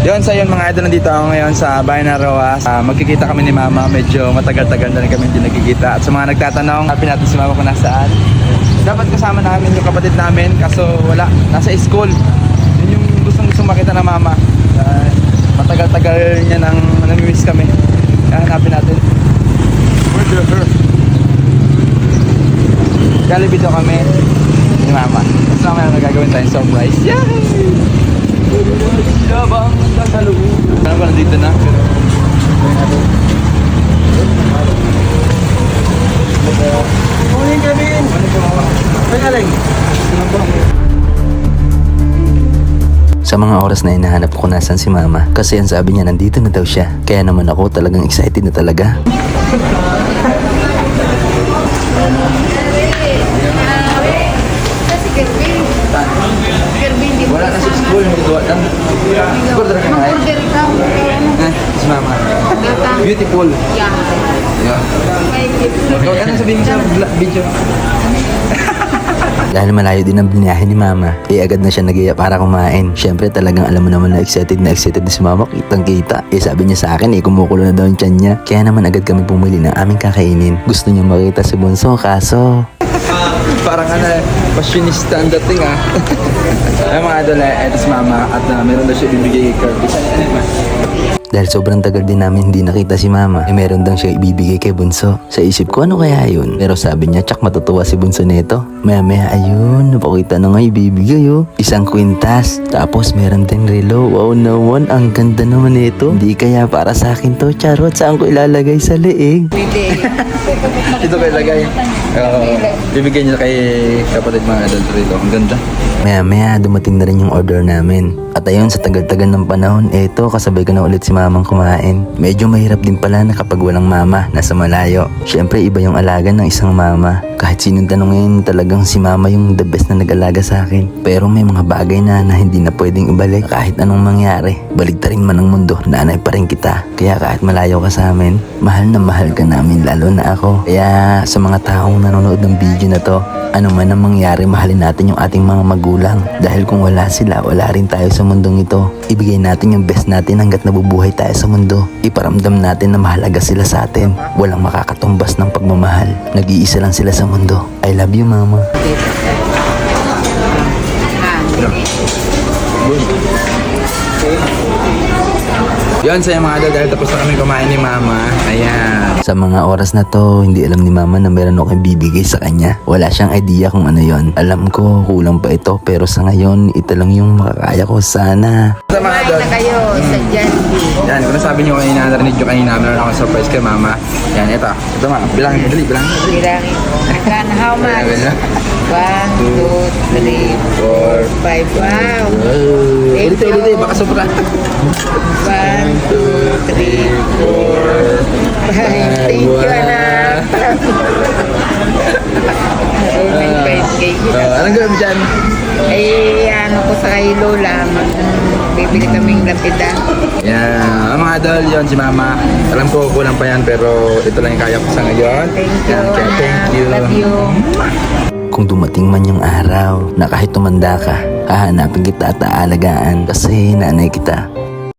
Yun, sa yun mga idol, nandito ako ngayon sa bahay na Roa. Ah, magkikita kami ni Mama. Medyo matagal-tagal na rin kami hindi nagkikita. At sa mga nagtatanong, happy natin si Mama kung nasaan. Dapat kasama namin yung kapatid namin, kaso wala. Nasa school. Yun yung gustong-gustong makita ng Mama. Ah, matagal-tagal niya nang namimiss kami. Kaya hanapin natin. Where's her? Jollibee daw kami ni Mama. Tapos mamaya nagagawin tayong surprise. Yay! Yabang nagkasalubong. Ano ba nandito na? Ano po? Sa mga oras na hinahanap ko nasan si mama kasi ang sabi niya nandito na daw siya. Kaya naman ako talagang excited na talaga. Si Kirby. Kirby, di ba? Wala na sa school, ko alam. Siguro talaga nga eh. Order ka. Eh, si mama. Beautiful. Yeah. Yeah. Ikaw, anong sabihin mo sa video? Dahil malayo din ang biniyahe ni mama, eh agad na siya nagiya para kumain. Siyempre talagang alam mo naman na excited na excited na si mama, kitang kita. Eh sabi niya sa akin eh kumukulo na daw ang tiyan niya. Kaya naman agad kami pumili ng aming kakainin. Gusto niya makita si Bunso kaso... Parang ano, eh, fashionista ang dating ah. Ay mga idol eh, eto si mama at uh, meron daw siya ibibigay kay Kirby. Ano? Dahil sobrang tagal din namin hindi nakita si mama, eh meron daw siya ibibigay kay Bunso. Sa isip ko, ano kaya yun? Pero sabi niya, tsak matutuwa si Bunso nito. Maya maya, ayun, napakita na nga ibibigay oh. Isang kwintas, tapos meron din relo. Wow naman, ang ganda naman nito. Hindi kaya para sa akin to, charot. Saan ko ilalagay sa leeg? Ito kayo lagay. Uh, bibigay niya kay kapatid mga idol rito. Ang ganda. Maya maya, dumating na rin yung order namin. At ayun, sa tagal-tagal ng panahon, eto, kasabay ko na ulit si mamang kumain. Medyo mahirap din pala na kapag walang mama, nasa malayo. Siyempre, iba yung alaga ng isang mama. Kahit sinong tanongin, talagang si mama yung the best na nag-alaga sa akin. Pero may mga bagay na na hindi na pwedeng ibalik kahit anong mangyari. Baligtarin man ang mundo, nanay pa rin kita. Kaya kahit malayo ka sa amin, mahal na mahal ka namin lalo na ako. Kaya sa mga taong nanonood ng video na to, ano man ang mangyari, mahalin natin yung ating mga magulang. Dahil kung wala sila, wala rin tayo sa mundong ito. Ibigay natin yung best natin hanggat nabubuhay tayo sa mundo. Iparamdam natin na mahalaga sila sa atin. Walang makakatumbas ng pagmamahal. Nag-iisa lang sila sa mundo. I love you, mama. Yun sa'yo mga idol dahil tapos na kami kumain ni mama. Ayan. Sa mga oras na to, hindi alam ni mama na meron akong bibigay sa kanya. Wala siyang idea kung ano yon. Alam ko, kulang pa ito. Pero sa ngayon, ito lang yung makakaya ko sana. Sa mga idol. Kumain na kayo sa Jollibee. Yan, kung nasabi niyo kanina, narinig niyo kanina, meron akong surprise kay mama. Yan, ito. Ito ma, bilangin dali, bilangin. Bilangin. Magkano? How much? One, two, three, Four. five. Wow. Thank you. baka sobra. One, two, three, four, five. Thank you, anak. Oh, may five cake. Uh, anong gawin dyan? Eh, ano ko sa kay Lola, mag, bibili kaming lapida. Yan, ang mga idol, yun si mama. Alam ko kulang pa yan, pero ito lang yung kaya ko sa ngayon. Thank you, kaya thank you. Love you. Kung dumating man yung araw na kahit tumanda ka, hahanapin kita at aalagaan kasi nanay kita.